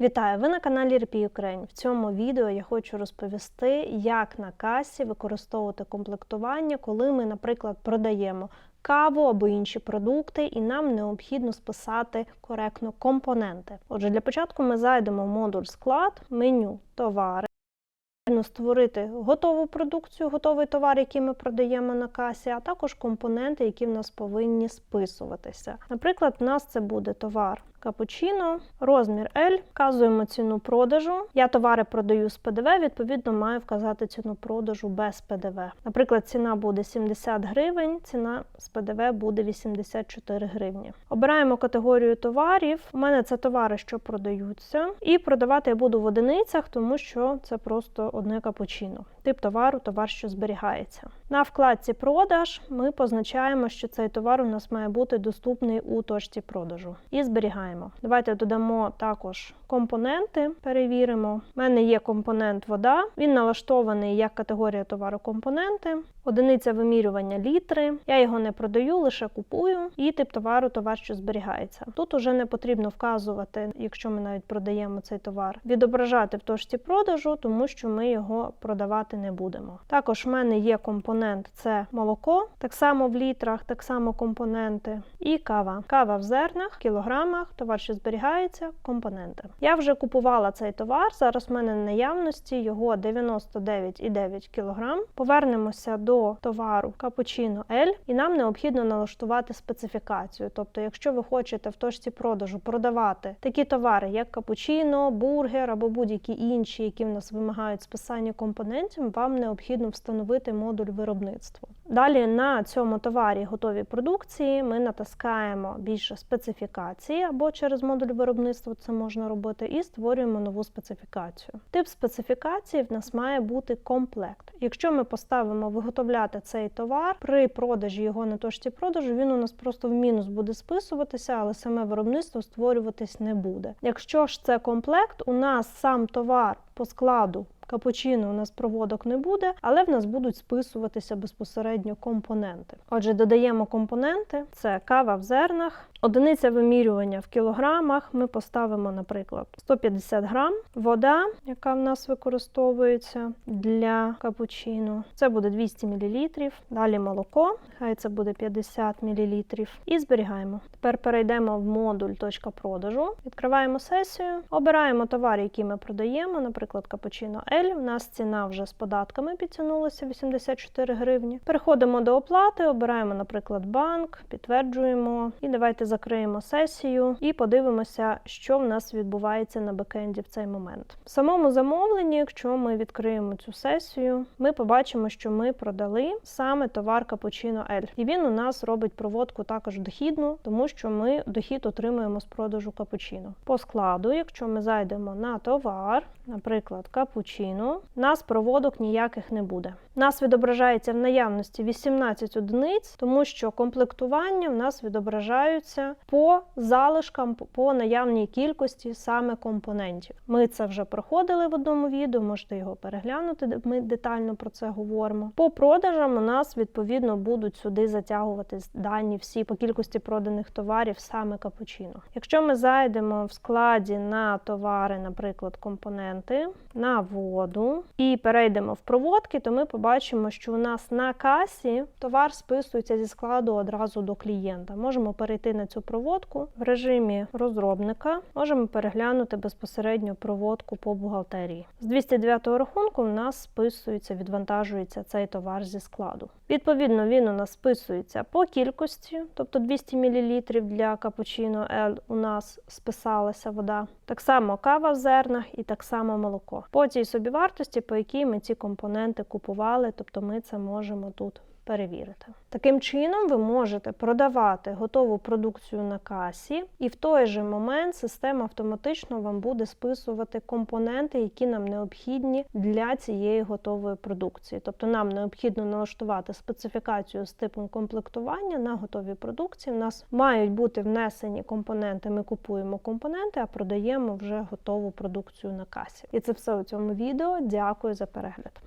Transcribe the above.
Вітаю! Ви на каналі RP Ukraine. В цьому відео я хочу розповісти, як на касі використовувати комплектування, коли ми, наприклад, продаємо каву або інші продукти, і нам необхідно списати коректно компоненти. Отже, для початку ми зайдемо в модуль склад, меню товари. Потрібно створити готову продукцію, готовий товар, який ми продаємо на касі, а також компоненти, які в нас повинні списуватися. Наприклад, у нас це буде товар капучино, розмір L, вказуємо ціну продажу. Я товари продаю з ПДВ, відповідно, маю вказати ціну продажу без ПДВ. Наприклад, ціна буде 70 гривень, ціна з ПДВ буде 84 гривні. Обираємо категорію товарів. У мене це товари, що продаються, і продавати я буду в одиницях, тому що це просто одне капучино. Тип товару товар, що зберігається. На вкладці продаж ми позначаємо, що цей товар у нас має бути доступний у точці продажу. І зберігаємо. Давайте додамо також компоненти, перевіримо. У мене є компонент вода, він налаштований як категорія товару компоненти. Одиниця вимірювання літри. Я його не продаю, лише купую. І тип товару товар, що зберігається. Тут уже не потрібно вказувати, якщо ми навіть продаємо цей товар, відображати в точці продажу, тому що ми його продавати не будемо. Також в мене є компонент це молоко, так само в літрах, так само компоненти, і кава. Кава в зернах, кілограмах, товар, що зберігається, компоненти. Я вже купувала цей товар. Зараз в мене в наявності його 99,9 кг. Повернемося до товару капучино L, і нам необхідно налаштувати специфікацію. Тобто, якщо ви хочете в точці продажу продавати такі товари, як капучино, бургер або будь-які інші, які в нас вимагають списання компонентів, вам необхідно встановити модуль виробництва. Далі на цьому товарі готовій продукції ми натискаємо більше специфікації або через модуль виробництва це можна робити, і створюємо нову специфікацію. Тип специфікації в нас має бути комплект. Якщо ми поставимо виготовляти цей товар при продажі його на точці продажу, він у нас просто в мінус буде списуватися, але саме виробництво створюватись не буде. Якщо ж це комплект, у нас сам товар по складу. Капучино у нас проводок не буде, але в нас будуть списуватися безпосередньо компоненти. Отже, додаємо компоненти: це кава в зернах, одиниця вимірювання в кілограмах. Ми поставимо, наприклад, 150 грам, вода, яка в нас використовується для капучино. Це буде 200 мл. Далі молоко, хай це буде 50 мл. І зберігаємо. Тепер перейдемо в модуль точка продажу, відкриваємо сесію, обираємо товар, який ми продаємо, наприклад, капучино L. У нас ціна вже з податками підтягнулася 84 гривні. Переходимо до оплати, обираємо, наприклад, банк, підтверджуємо. І давайте закриємо сесію і подивимося, що в нас відбувається на бекенді в цей момент. В самому замовленні, якщо ми відкриємо цю сесію, ми побачимо, що ми продали саме товар капучино L. І він у нас робить проводку також дохідну, тому що ми дохід отримуємо з продажу капучино. По складу, якщо ми зайдемо на товар, наприклад, капучино, нас проводок ніяких не буде. Нас відображається в наявності 18 одиниць, тому що комплектування в нас відображаються по залишкам, по наявній кількості саме компонентів. Ми це вже проходили в одному відео, можете його переглянути, ми детально про це говоримо. По продажам у нас відповідно будуть сюди затягуватись дані всі по кількості проданих товарів саме капучино. Якщо ми зайдемо в складі на товари, наприклад, компоненти, на воду і перейдемо в проводки, то ми побачимо, що у нас на касі товар списується зі складу одразу до клієнта. Можемо перейти на цю проводку в режимі розробника, можемо переглянути безпосередньо проводку по бухгалтерії. З 209 рахунку у нас списується, відвантажується цей товар зі складу. Відповідно, він у нас списується по кількості, тобто 200 мл для капучино L у нас списалася вода. Так само кава в зернах і так само молоко. По цій собівартості, по якій ми ці компоненти купували, тобто ми це можемо тут перевірити. Таким чином, ви можете продавати готову продукцію на касі, і в той же момент система автоматично вам буде списувати компоненти, які нам необхідні для цієї готової продукції. Тобто нам необхідно налаштувати специфікацію з типом комплектування на готові продукції. У нас мають бути внесені компоненти. Ми купуємо компоненти, а продаємо вже готову продукцію на касі. І це все у цьому відео. Дякую за перегляд.